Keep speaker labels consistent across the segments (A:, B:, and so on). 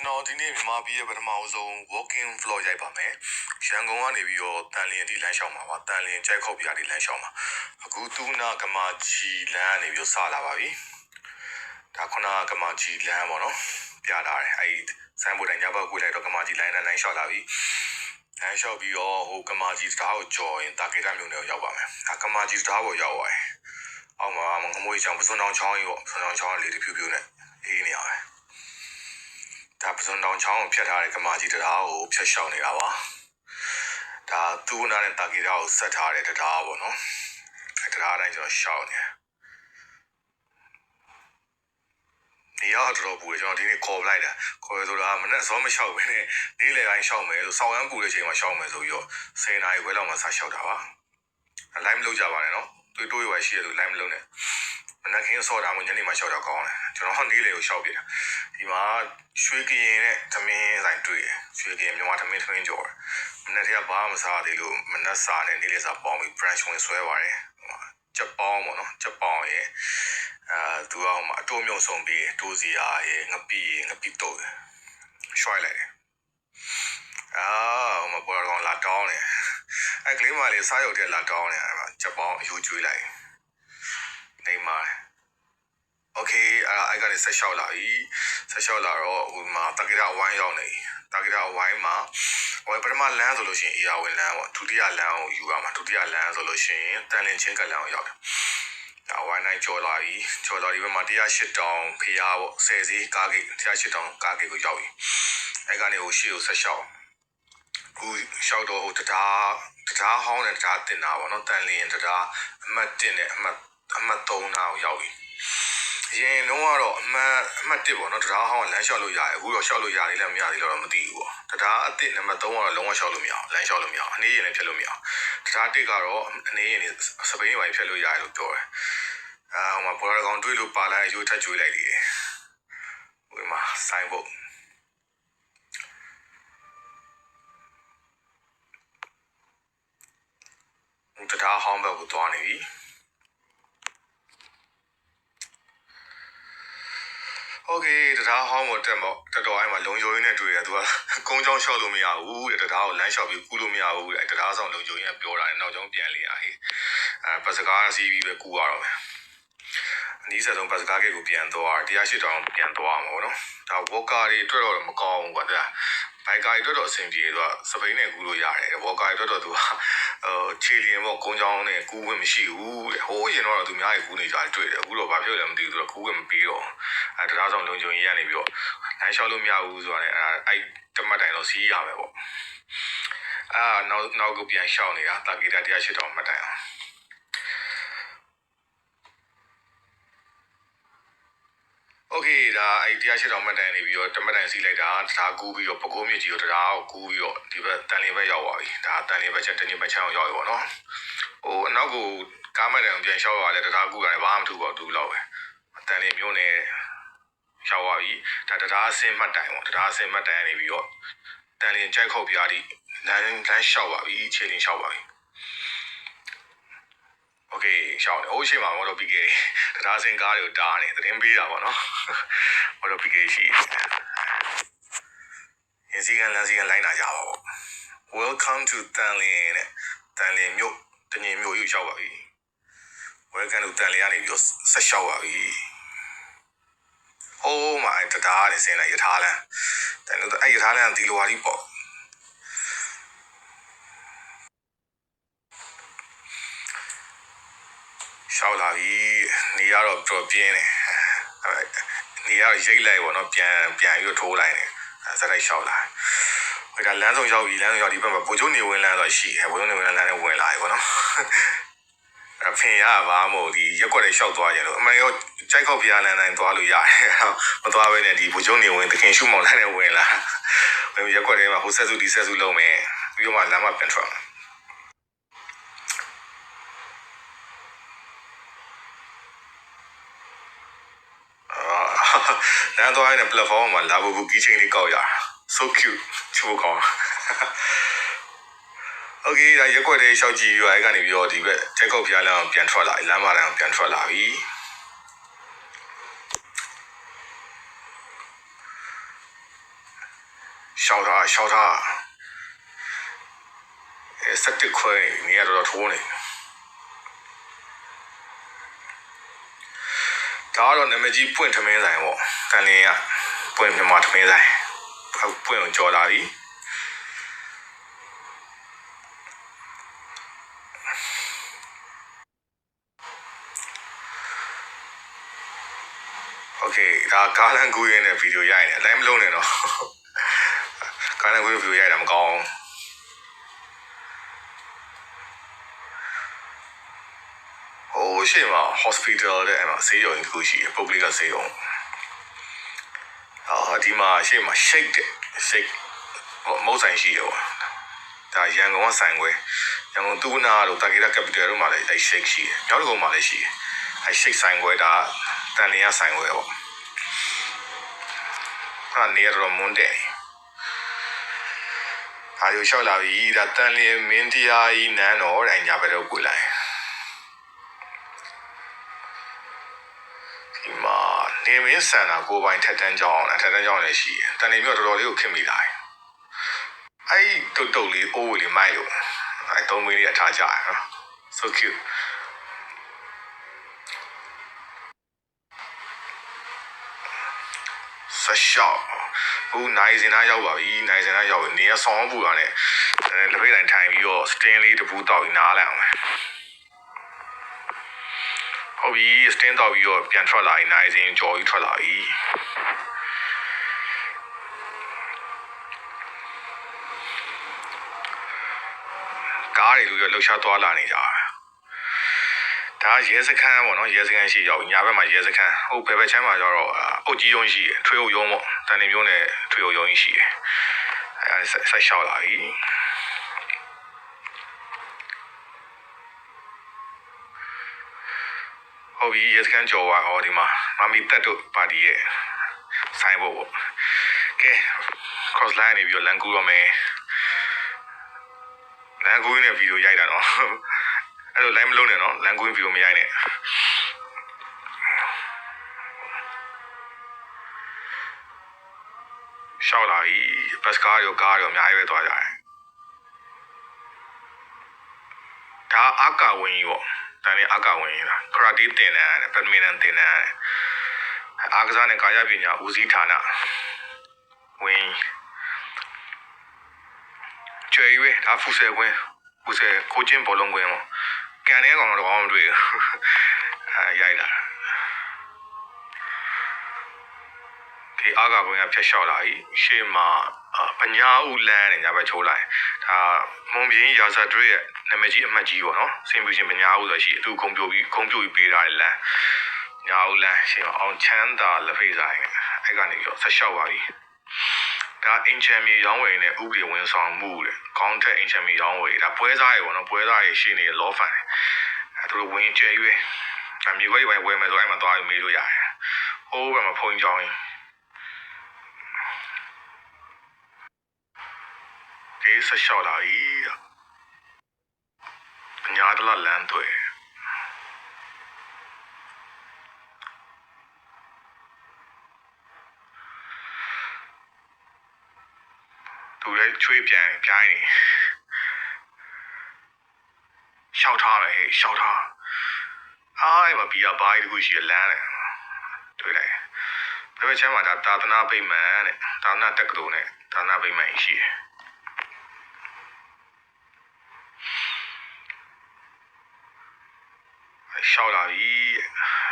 A: ကျွန်တော်ဒီနေ့မြန်မာပြည်ရဲ့ပထမဆုံး walking vlog ရိုက်ပါမယ်ရန်ကုန်ကနေပြီးတော့တန်လျင်ဒီလမ်းလျှောက်မှာပါတန်လျင်ကြိုက်ခုတ်ပြားဒီလမ်းလျှောက်မှာအခုသူနာကမာကြီးလမ်းကနေပြီးတော့စလာပါပြီဒါခုနကမာကြီးလမ်းပေါ့နော်ပြထားတယ်အဲဒီဆိုင်းဘုတ်တိုင်းညဘက်ကိုလိုက်တော့ကမာကြီးလမ်းနဲ့လမ်းလျှောက်လာပြီလမ်းလျှောက်ပြီးတော့ဟိုကမာကြီးစတားကိုကြော်ရင်တာကေတာမြို့နယ်ကိုရောက်ပါမယ်ဒါကမာကြီးစတားကိုရောက်သွားတယ်အောက်မှာငမွေးချောင်းပစွန်တောင်ချောင်းကြီးပေါ့ပစွန်တောင်ချောင်းလေးတစ်ဖြူဖြူနဲ့အေးနေရတယ် ဒါပစွန်တောင်ချောင်းကိုဖြတ်ထားတဲ့ကမာကြီးတရားကိုဖြတ်လျှောက်နေတာပါဒါသူ့နာနဲ့တာကီရာကိုဆက်ထားတဲ့တရားပေါ့နော်အဲတရားတိုင်းကျွန်တော်ရှောက်နေတယ်နေရတော့တော်ပူတယ်ကျွန်တော်ဒီနေ့ခေါ်ပလိုက်တာခေါ်ရဆိုတာမနဲ့စောမလျှောက်ပဲနဲ့နေ့လယ်တိုင်းရှောက်မယ်ဆိုစောင်းရမ်းပူတဲ့ချိန်မှာရှောက်မယ်ဆိုပြီးတော့10နာရီခွဲလောက်မှစရှောက်တာပါလိုင်းမလုပ်ကြပါနဲ့နော်တွေးတွေးရွယ်ရှိရလို့လိုင်းမလုပ်နဲ့ မနက်ခင်းစောတာမှညနေမှရှောက်တော့ကောင်းတယ်ကျွန်တော်နေ့လယ်ကိုရှောက်ပြတာဒီမှာရွှေကရင်နဲ့သမင်းဆိုင်တွေ့တယ်ရွှေကရင်မြန်မာသမင်းသမင်းကြော်တယ်မနက်တည်းကဘာမှမစားသေးလို့မနက်စာနဲ့နေ့လယ်စာပေါင်းပြီး branch ဝင်ဆွဲပါတယ်ဟိုမှာချက်ပေါင်းပေါ့နော်ချက်ပေါင်းရဲ့အာသူကဟိုမှာအတိုးမြုံဆုံးပြီးတိုးစီယာရဲ့ငပိရဲ့ငပိတော့တယ်ရွှိုက်လိုက်တယ်အာဟိုမှာပေါ်တော့လာတောင်းတယ်အဲ့ကလေးမလေးစားရုပ်တဲ့လာတောင်းတယ်အဲ့မှာချက်ပေါင်းအယိုးကျွေးလိုက် လိမ့်ပါတယ် okay အဲ့ဒါအဲ့ကနေဆက်လျှောက်လာပြီဆက်လျှောက်လာတော့ဟိုမှာတာဂီရာဝိုင်းရောက်နေပြီတာဂီရာဝိုင်းမှာဟိုပထမလမ်းဆိုလို့ရှိရင်အေယာဝင်လမ်းပေါ့ဒုတိယလမ်းကိုယူရမှာဒုတိယလမ်းဆိုလို့ရှိရင်တန်လင်ချင်းကလန်ကိုရောက်တယ်အဝိုင်းနိုင်ကျော်လာပြီကျော်လာဒီဘက်မှာ108တောင်ဖျားပေါ့ဆယ်စီးကားဂိတ်108တောင်ကားဂိတ်ကိုရောက်ပြီအဲကနေဟိုရှေ့ကိုဆက်လျှောက်ခုလျှောက်တော့ဟိုတံတားတံတားဟောင်းနဲ့တံတားတင်တာပေါ့နော်တန်လျင်တံတားအမှတ်တင်နဲ့အမှတ် အမှတ်3နာကိုရောက်ပြီအရင်တော့ကတော့အမှတ်အမှတ်1ပေါ့နော်တရားဟောင်းကလမ်းလျှောက်လို့ရတယ်အခုတော့လျှောက်လို့ရတယ်လည်းမရသေးတော့မသိဘူးပေါ့တရားအစ်စ်နံပါတ်3ကတော့လုံးဝလျှောက်လို့မရအောင်လမ်းလျှောက်လို့မရအောင်အနေရင်လည်းဖြတ်လို့မရအောင်တရား1ကတော့အနေရင်လည်းစပိန်ပိုင်းဖြတ်လို့ရတယ်လို့ပြောတယ်အာဟိုမှာပေါ်ရကောင်တွေးလို့ပါလိုက်ရိုးထက်ကျွေးလိုက်သေးတယ်ဟိုမှာဆိုင် တရားဟောင်းကိုတက်မော့တက်တော်အိုင်းမှာလုံယုံရင်းနဲ့တွေ့ရသူကကုန်းချောင်းလျှောက်လို့မရဘူးတဲ့တရားကိုလမ်းလျှောက်ပြီးကူးလို့မရဘူးတဲ့တရားဆောင်လုံယုံရင်းကပြောတာနောက်ကျောင်းပြန်လေရဟေးအဲပတ်စကားစီးပြီးပဲကူးရတော့မယ်အနည်းဆက်ဆုံးပတ်စကားကိတ်ကိုပြန်သွားတရားရှိတောင်ပြန်သွားမှာပေါ့နော်ဒါဝေါ်ကာတွေအတွက်တော့မကောင်းဘူးကွာဒါ ဘိုင်ကာတွေအတွက်တော့အဆင်ပြေသူကစပိန်နဲ့ကူးလို့ရတယ်ဝေါ်ကာတွေအတွက်တော့သူကဟိုခြေလျင်ပေါ့ကုန်းချောင်းနဲ့ကူးဝင်မရှိဘူးတဲ့ဟိုးရင်တော့သူများကြီးကူးနေကြတယ်တွေ့တယ်အခုတော့ဘာဖြစ်လဲမသိဘူးသူကကူးဝင်မပြီးတော့အဲတရားဆောင်လုံခြုံရေးရနေပြီးတော့လမ်းလျှောက်လို့မရဘူးဆိုတာနဲ့အဲအဲ့တမတ်တိုင်တော့စီးရမယ်ပေါ့အာနောက်နောက်ကပြန်လျှောက်နေတာတာဂီတာတရားရှိတော်မှတ်တိုင်အောင် โอเคဒါအဲ့တရားရှိတော်မှတ်တိုင်နေပြီးတော့တမတ်တိုင်စီးလိုက်တာတရားကူးပြီးတော့ပကိုးမြစ်ကြီးကိုတရားကိုကူးပြီးတော့ဒီဘက်တန်လင်းဘက်ရောက်သွားပြီဒါတန်လင်းဘက်ချက်တနည်းဘက်ချက်အောင်ရောက်ပြီပေါ့နော်ဟိုအနောက်ကိုကားမတိုင်ကိုပြန်လျှောက်ရလဲတရားကူးရတယ်ဘာမှမထူပါဘူးတူလောက်ပဲတန်လင်းမျိုးနဲ့ ရောက်သွားပြီဒါတရားအစင်းမှတ်တိုင်ပေါ့တရားအစင်းမှတ်တိုင်နေပြီးတော့တန်လျင်ကြိုက်ခုတ်ပြားဒီလမ်းလမ်းလျှောက်ပါပြီခြေလျင်လျှောက်ပါပြီ โอเคရှောင်းတယ်ဟိုရှိမှာမော်တော် PK တရားစင်ကားတွေကိုတားနေသတင်းပေးတာပေါ့နော်မော်တော် PK ရှိရင်စီကန်လမ်းစီကန်လိုင်းလာကြပါပေါ့ Welcome to တန်လျင်တဲ့တန်လျင်မြို့တငင်မြို့ယူရောက်ပါပြီ Welcome to တန်လျင်ကနေပြီးတော့ဆက်လျှောက်ပါပြီ Oh my တရားနဲ့ဆင်းလိုက်ရထားလမ်းတန်လို့အဲ့ရထားလမ်းဒီလိုဟာကြီးပေါ့ ရှောက်လာပြီနေရတော့တော်ပြင်းတယ်အဲ့နေရရိတ်လိုက်ပေါ့နော်ပြန်ပြန်ပြီးတော့ထိုးလိုက်တယ်အဲ့စက်လိုက်ရှောက်လာဟိုကလမ်းဆုံးရောက်ပြီလမ်းဆုံးရောက်ဒီဘက်မှာဗိုလ်ချုပ်နေဝင်လမ်းဆိုရှိတယ်ဗိုလ်ချုပ်နေဝင်လမ်းလမ်းနဲ့ဝင်လာပြီပေါ့နော်အဖင်ရပါမို့ဒီရက်ွက်လေးရှောက်သွားကြလို့အမှန်ရောကြိုက်ခောက်ဖျားလမ်းတိုင်းသွားလို့ရတယ်မသွားဘဲနဲ့ဒီဘူချုံနေဝင်တခင်ရှုမောင်လမ်းနဲ့ဝင်လာဝင်ရက်ွက်လေးမှာဟိုဆက်စုဒီဆက်စုလုံးမယ်ပြီးတော့မှလမ်းမပြန်ထွက်မယ်အာ လမ်းသွားရတဲ့ platform မှာလာဘူးကီးချင်းလေးကောက်ရတာ so cute ချိုးကောင်း Okay ဒါရက်ွက်လေးရှောက်ကြည့်ပြီးတော့အဲ့ကနေပြီးတော့ဒီဘက်တက်ကုတ်ဖျားလမ်းအောင်ပြန်ထွက်လာလမ်းမတန်းအောင်ပြန်ထွက်လာပြီရှောက်တာရှောက်တာအဲစက်တက်ခွဲနေရတော့ထိုးနေတယ် ဒါကတော့နာမည်ကြီးပွင့်ထမင်းဆိုင်ပေါ့တန်လင်းကပွင့်မြန်မာထမင်းဆိုင်ပွင့်ကိုကြော်လာပြီโอเคဒါကားလန်ကူရင်းနဲ့ဗီဒီယိုရိုက်နေအလိုက်မလုံးနဲ့တော့ကားလန်ကူရင်းဗီဒီယိုရိုက်တာမကောင်း ဟိုရှိမှာ hospital တဲ့အဲ့မှာဆေးရုံတစ်ခုရှိတယ်ပုဂ္ဂလိကဆေးရုံအာဒီမှာရှိမှာ shake တဲ့ shake ဟိုမုတ်ဆိုင်ရှိတယ်ပေါ့ဒါရန်ကုန်ကဆိုင်ခွဲရန်ကုန်တူနာတို့တာဂီတာကပီတယ်တို့မှာလည်းအဲ့ shake ရှိတယ်ညောက်တကုန်းမှာလည်းရှိတယ်အဲ့ shake ဆိုင်ခွဲဒါတန်လျာဆိုင်ခွဲပေါ့ဟာနေရတော့မွန်းတယ်အာယူလျှောက်လာပြီဒါတန်လျာမင်းတရားကြီးနန်းတော်တဲ့အညာဘက်တော့ကိုလိုက် နေမင်းဆန်တာကိုပိုင်ထက်တန်းကြောင်းလားထက်တန်းကြောင်းလည်းရှိတယ်တန်လျာမြို့တော်တော်လေးကိုခင်မိလာတယ်အဲ့တုတ်တုတ်လေးအိုးဝေးလေးမိုက်လို့အဲ့သုံးမင်းလေးအထားကြရနော် so cute ဆက်ရှောက်အခုနိုင်စင်သားရောက်ပါပြီနိုင်စင်သားရောက်ပြီနေရဆောင်းပူတာနဲ့အဲလက်ဖိတ်တိုင်းထိုင်ပြီးတော့စတင်းလေးတပူတောက်ပြီးနားလိုက်အောင်မယ် ဟုတ်ပြီစတင်းတောက်ပြီးတော့ပြန်ထွက်လာရင်နိုင်စင်ကြော်ပြီးထွက်လာပြီကားတွေလူရလှူရှားသွားလာနေကြတယ်ဒါရဲစခန်းပေါ့နော်ရဲစခန်းရှိရောက်ညာဘက်မှာရဲစခန်းဟိုဘယ်ဘက်ချမ်းမှာကျတော့အုတ်ကြီးရုံးရှိတယ်ထွေးအုပ်ရုံးပေါ့တန်နေမျိုးနဲ့ထွေးအုပ်ရုံးကြီးရှိတယ်အဲဆက်ဆက်လျှောက်လာပြီ ဟုတ်ပြီရဲစခန်းကြော်သွားဟောဒီမှာမမီတက်တို့ပါတီရဲ့ဆိုင်ဖို့ပေါ့ကဲ cross line နေပြီးတော့လန်ကူတော့မယ်လန်ကူနဲ့ဗီဒီယိုရိုက်တာနော်အဲ့လို line မလုံးနဲ့နော်လန်ကူဗီဒီယိုမရိုက်နဲ့ရှောက်လာပြီဘတ်ကားရောကားရောအများကြီးပဲသွားကြတယ်ဒါအကဝင်ကြီးပေါ့ ဒါနဲ့အကဝင်ကြီးလားခရာတီတင်တယ်ဘက်မင်တန်တင်တယ်အားကစားနဲ့ကာယပညာဦးစီးဌာနဝင်ကျွေရွေးဒါဖူဆယ်ကွင်းဖူဆယ်ကိုချင်းဘောလုံးကွင်းပေါ့ကန်တဲ့ကောင်တော့ဘာမှမတွေ့ဘူးအဲရိုက်လာဒီအားကကွင်းကဖျက်လျှောက်လာပြီရှေ့မှာပညာဦးလန်းနဲ့ညာဘက်ချိုးလိုက် ဒါမုံပြင်းရာဇာဒရရဲ့နာမည်ကြီးအမှတ်ကြီးပေါ့နော်စင်ပြရှင်ပညာဦးဆိုရှိအတူဂုံပြိုပြီးဂုံပြိုပြီးပေးတာလန်းညာဦးလန်းရှေ့မှာအောင်ချမ်းသာလက်ဖိတ်ဆိုင်အဲ့ကနေပြီးတော့ဆက်လျှောက်ပါပြီဒါအင်ချမ်မီရောင်းဝယ်နဲ့ဥပဒေဝန်ဆောင်မှုတဲ့ခေါင်းထက်အင်ချမ်မီရောင်းဝယ်ဒါပွဲစားရေပေါ့နော်ပွဲစားရေရှိနေလောဖန်အဲသူတို့ဝင်ကျဲရွေးအမြေခွဲဝယ်မယ်ဆိုအဲ့မှာသွားပြီးမေးလို့ရတယ်ဟိုးဘက်မှာဖုန်းကြောင်းရင် ကေးဆက်လျှောက်လာပြီအညာတလလမ်းတွေသူလည်းချွေးပြန်ပြိုင်းနေရှောက်ထားမယ်ဟေးရှောက်ထားအားအဲ့မှာဘီယာဘားကြီးတခုရှိရလမ်းတယ်တွေ့လိုက်ဘယ်ဘက်ချမ်းမှာဒါတာသနာဗိမာန်တဲ့တာသနာတက္ကသိုလ်နဲ့တာသနာဗိမာန်ရှိတယ် ရှောက်လာပြီ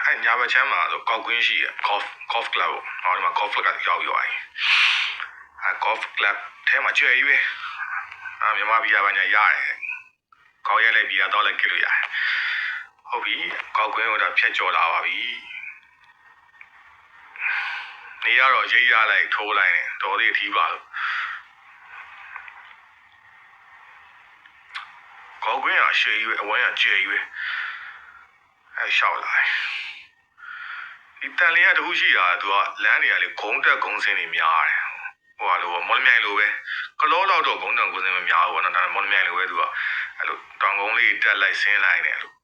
A: အဲ့ညာဘက်ချမ်းမှာဆိုကောက်ကွင်းရှိရ golf golf club ပေါ့ဟောဒီမှာ golf club ကရောက်ရောက်အဲ့အဲ golf club ထဲမှာကျွဲရွေးအာမြန်မာပြည်ကဘာညာရတယ်ကောက်ရဲလိုက်ပြည်တော့လည်းကြည့်လို့ရတယ်ဟုတ်ပြီကောက်ကွင်းကတော့ဖြတ်ကျော်လာပါပြီနေရတော့ရိတ်ရလိုက်ထိုးလိုက်နေတော်သေးထီးပါလို့ကောက်ကွင်းကရှေ့ရွေးအဝမ်းကကျဲရွေး အဲရှောက်လာဒီတန်လျာတခုရှိတာသူကလမ်းတွေကလေဂုံတက်ဂုံစင်းတွေများတယ်ဟိုကလိုမော်လမြိုင်လိုပဲကလောတော့တော့ဂုံတက်ဂုံစင်းမများဘူးပေါ့နော်ဒါပေမဲ့မော်လမြိုင်လိုပဲသူကအဲ့လိုတောင်ကုန်းလေးတက်လိုက်ဆင်းလိုက်နေလို့